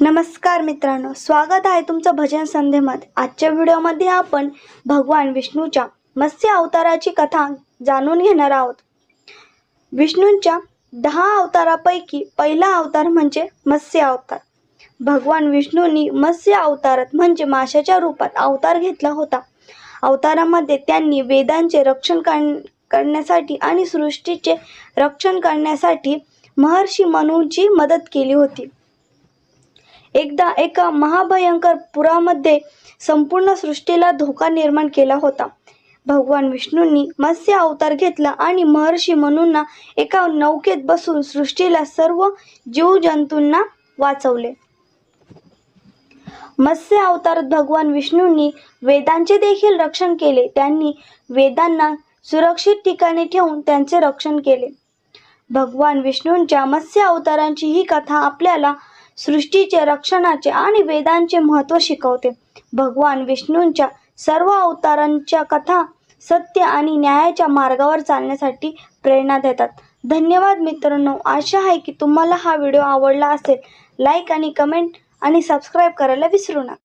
नमस्कार मित्रांनो स्वागत आहे तुमचं भजन संध्येमध्ये आजच्या व्हिडिओमध्ये आपण भगवान विष्णूच्या मत्स्य अवताराची कथा जाणून घेणार आहोत. विष्णूंच्या दहा अवतारापैकी पहिला अवतार म्हणजे मत्स्य अवतार. भगवान विष्णूंनी मत्स्य अवतारात म्हणजे माशाच्या रूपात अवतार घेतला होता. अवतारामध्ये त्यांनी वेदांचे रक्षण कर करण्यासाठी आणि सृष्टीचे रक्षण करण्यासाठी महर्षी मनूची मदत केली होती. एकदा एका महाभयंकर पुरामध्ये संपूर्ण सृष्टीला धोका निर्माण केला होता. भगवान विष्णूंनी मत्स्य अवतार घेतला आणि महर्षी मनूंना एका नौकेत बसून सृष्टीला सर्व जीवजंतूंना वाचवले. मत्स्य अवतारात भगवान विष्णूंनी वेदांचे देखील रक्षण केले. त्यांनी वेदांना सुरक्षित ठिकाणी ठेवून त्यांचे रक्षण केले. भगवान विष्णूंच्या मत्स्य अवतारांची ही कथा आपल्याला सृष्टीचे रक्षणाचे आणि वेदांचे महत्त्व शिकवते. भगवान विष्णूंच्या सर्व अवतारांच्या कथा सत्य आणि न्यायाच्या मार्गावर चालण्यासाठी प्रेरणा देतात. धन्यवाद मित्रांनो. आशा आहे की तुम्हाला हा व्हिडिओ आवडला असेल. लाईक आणि कमेंट आणि सबस्क्राईब करायला विसरू नका.